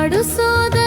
படுசோத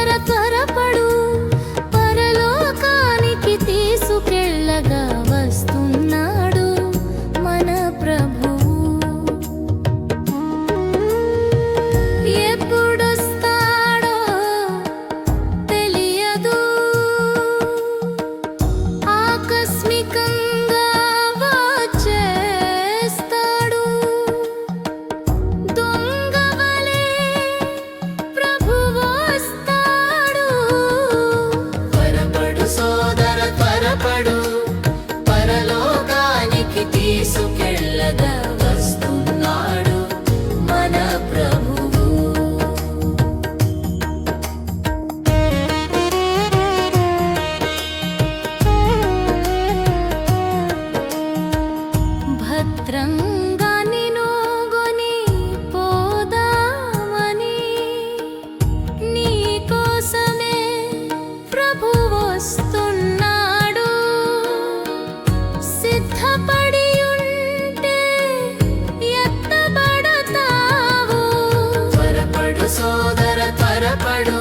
భయపడు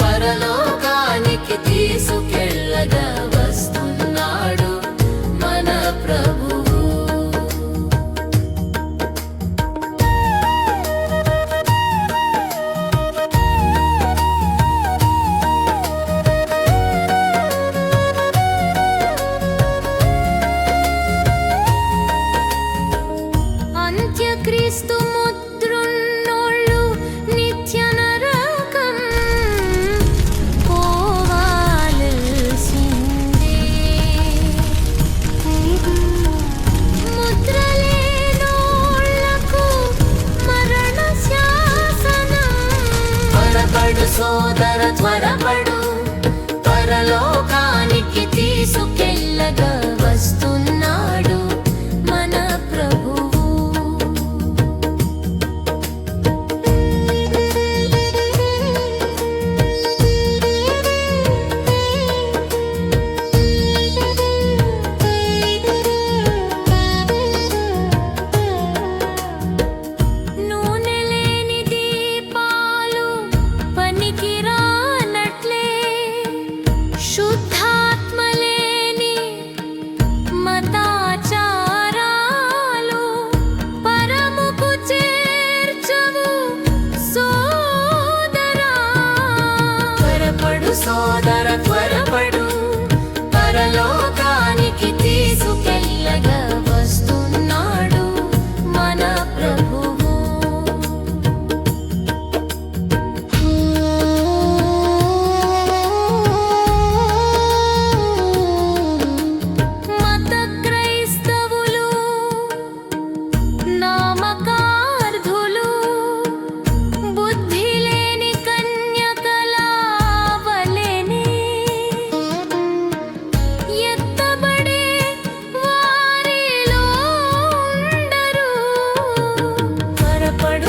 పరలోకానికి తీసుకెళ్ళగా వస్తున్నాడు మన ప్రభు. అంత్యక్రీస్తు సోదర త్వరపడు త్వరలోకా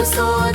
soul.